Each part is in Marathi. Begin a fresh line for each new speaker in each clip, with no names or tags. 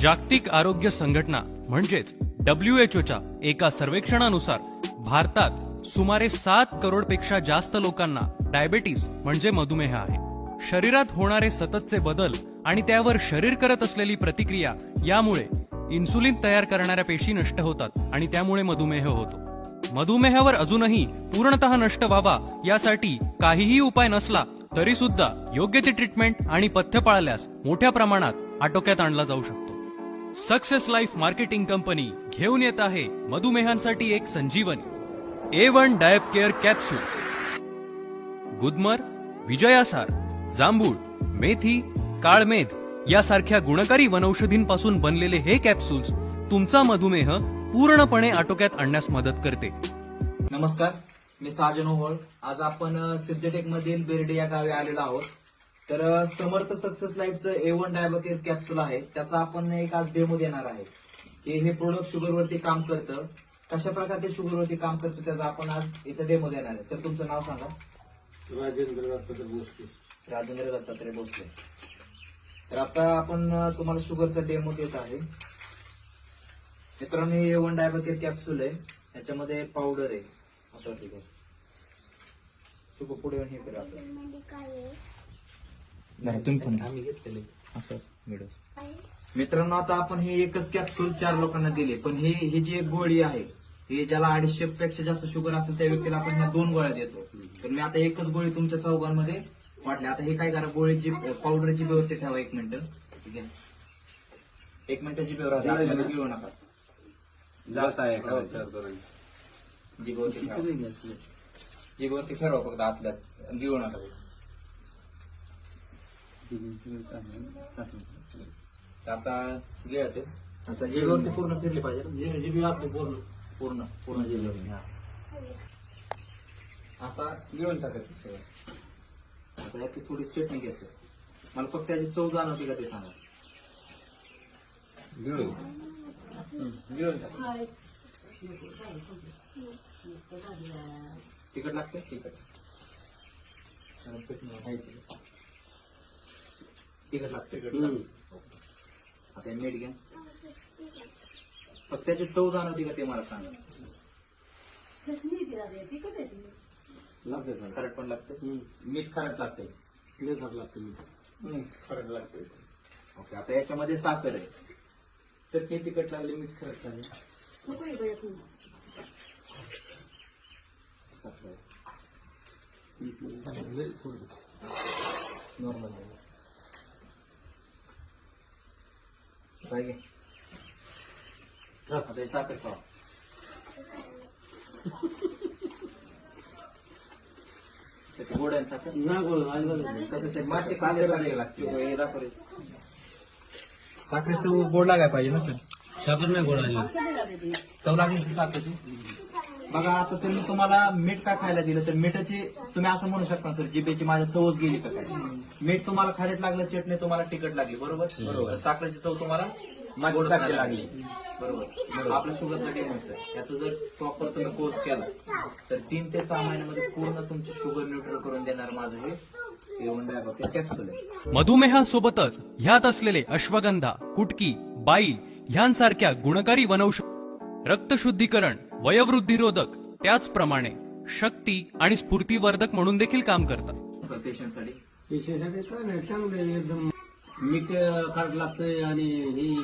जागतिक आरोग्य संघटना म्हणजेच डब्ल्यू एच ओच्या एका सर्वेक्षणानुसार भारतात सुमारे सात करोडपेक्षा जास्त लोकांना डायबेटीस म्हणजे मधुमेह आहे. शरीरात होणारे सततचे बदल आणि त्यावर शरीर करत असलेली प्रतिक्रिया यामुळे इन्सुलिन तयार करणाऱ्या पेशी नष्ट होतात आणि त्यामुळे मधुमेह होतो. मधुमेहावर अजूनही पूर्णतः नष्ट व्हावा यासाठी काहीही उपाय नसला तरी सुद्धा योग्य ती ट्रीटमेंट आणि पथ्य पाळल्यास मोठ्या प्रमाणात आटोक्यात आणला जाऊ शकतो. सक्सेस लाईफ मार्केटिंग कंपनी घेऊन येत आहे मधुमेहांसाठी एक संजीवनी A one diab care capsules. गुदमर विजयासार जांभूळ मेथी काळमेध यासारख्या गुणकारी वनौषधींपासून बनलेले हे कॅप्सूल्स तुमचा मधुमेह पूर्णपणे आटोक्यात आणण्यास मदत करते.
नमस्कार मी साजन ओहोळ. आज आपण सिद्धटेक मधील बेर्डे या गावी आलेलो आहोत. तर समर्थ सक्सेस लाईफचं ए वन डायबेटीस कॅप्सूल आहे. त्याचा आपण एक आज डेमो देणार आहे. की हे प्रोडक्ट शुगरवरती काम करतं. कशा प्रकारे ते शुगरवरती काम करतं त्याचा आपण आज इथं डेमो देणार आहे. तर तुमचं नाव सांगा.
राजेंद्र दत्तात्रय भोसले.
राजेंद्र दत्तात्रय भोसले. तर आता आपण तुम्हाला शुगरचा डेमो देत आहे. मित्रांनो हे ए वन डायबेटीस कॅप्सूल आहे. याच्यामध्ये पावडर आहे. आता ठीक आहे. तू पुढे येऊन हे करा. नाही तुम्ही पण
आम्ही घेतलेले.
असं मित्रांनो आता आपण हे एकच कॅप्सूल चार लोकांना दिले. पण हे ही जी एक गोळी आहे हे ज्याला अडीचशे पेक्षा जास्त शुगर असेल त्या व्यक्तीला आपण ह्या दोन गोळ्या देतो. तर मी आता एकच गोळी तुमच्या चौघांमध्ये वाटली. आता हे काय करा गोळीची पावडरची व्यवस्थित ठेवा एक मिनिट. ठीक आहे? एक मिनिट जिभेवर राहते आपल्याला गिळू नका. जिभेवरती ठरवा फक्त आतल्यात. गिळू नका. आता गिळते आता जिभेवरती पूर्ण फिरली पाहिजे ना?
जीबी आपली पूर्ण
पूर्ण पूर्ण जिल्ह्यामध्ये हा. आता गिळून टाकायचं सगळं. आता याची थोडी चटणी घ्यायचं. मला फक्त याची चव जाणवते का ते सांगा.
घेऊन
गिळून टाका. तिखट लागते तिखट. कारण चटणी आहे ती. तिखट लागते आता हे मीठ घ्या फक्त त्याची चव जाणवते का ते मला सांगा.
लागते
खारट पण लागते मीठ खारट लागते
लय खाट लागते मी
खारट लागते ओके आता याच्यामध्ये साखर आहे. चटणी तिखट लागली मीठ खारट लागली. नॉर्मल हे साखर खावा त्याची गोड ना साखर
नाही गोड नाही झालं.
कसं ते माती साखर लागली लागते हे दाखव रे. साखरेचं गोड लागायला पाहिजे ना सर
साखर नाही गोड आली
चव लागली साखरेची बघा आता तर मी तुम्हाला मीठ का खायला दिलं? तर मिठाची तुम्ही असं म्हणू शकता सर जिभेची माझ्या चवच गेली का काय? मीठ तुम्हाला खारट लागलं चटणी तुम्हाला तिखट लागली बरोबर? बरोबर. साखरेची चव तुम्हाला गोड साखर लागली. बरोबर. आपलं शुगरचा डेमो सर. याचा जर प्रॉपर तुम्ही कोर्स केला तर तीन ते सहा महिन्यामध्ये पूर्ण तुमची शुगर न्यूट्रल करून देणार माझं हे
मधुमेहासोबतच ह्यात असलेले अश्वगंधा कुटकी बाईल ह्यांसारख्या गुणकारी वनौषध रक्तशुद्धीकरण वयोवृद्धिरोधक त्याचप्रमाणे शक्ती आणि स्फूर्तीवर्धक म्हणून देखील काम करतात.
पेशंटसाठी
पेशंटसाठी काय नाही चांगलं आहे एकदम मीठ खाट लागतंय आणि ही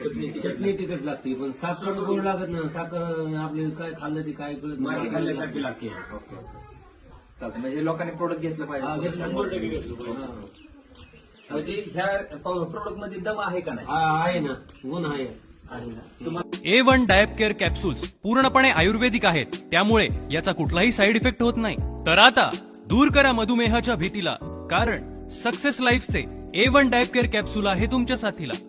चटणी चटणी तिखट लागते पण साखर गोड लागत नाही. साखर आपली काय खाल्लं ती काय कळत नाही. खाल्ल्यासारखी लागते.
म्हणजे लोकांनी प्रोडक्ट घेतलं पाहिजे.
घेतलं
म्हणजे ह्या प्रोडक्टमध्ये दम आहे का नाही?
आहे ना. गुण आहे. आहे ना
A one diab care capsules पूर्णपणे आयुर्वेदिक आहेत. त्यामुळे याचा कुठलाही साईड इफेक्ट होत नाही. तर आता दूर करा मधुमेहाच्या भीतीला. कारण success लाईफचे A one diab care capsule आहे तुमच्या साथीला.